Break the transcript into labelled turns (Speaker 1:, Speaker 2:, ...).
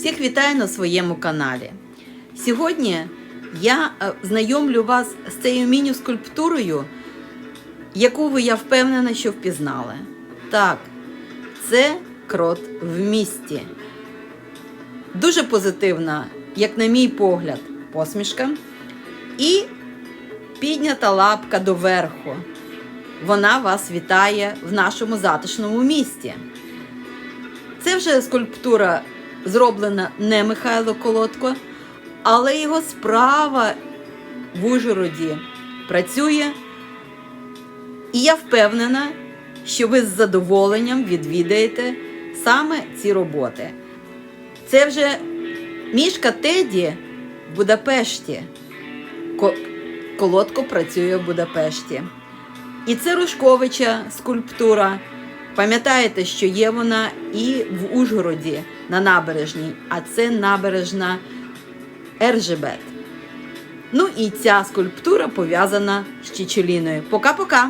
Speaker 1: Всіх вітаю на своєму каналі. Сьогодні я е, знайомлю вас з цією міні-скульптурою, яку ви, я впевнена, що впізнали. Так, це крот в місті. Дуже позитивна, як на мій погляд, посмішка. І піднята лапка доверху. Вона вас вітає в нашому затишному місті. Це вже скульптура зроблена не Михайло Колодко, але його справа в Ужгороді працює. І я впевнена, що ви з задоволенням відвідаєте саме ці роботи. Це вже мішка Теді в Будапешті. Колодко працює в Будапешті. І це Рушковича скульптура. Пам'ятаєте, що є вона і в Ужгороді на набережній, а це набережна Ержебет. Ну і ця скульптура пов'язана з Чичеліною. Пока-пока!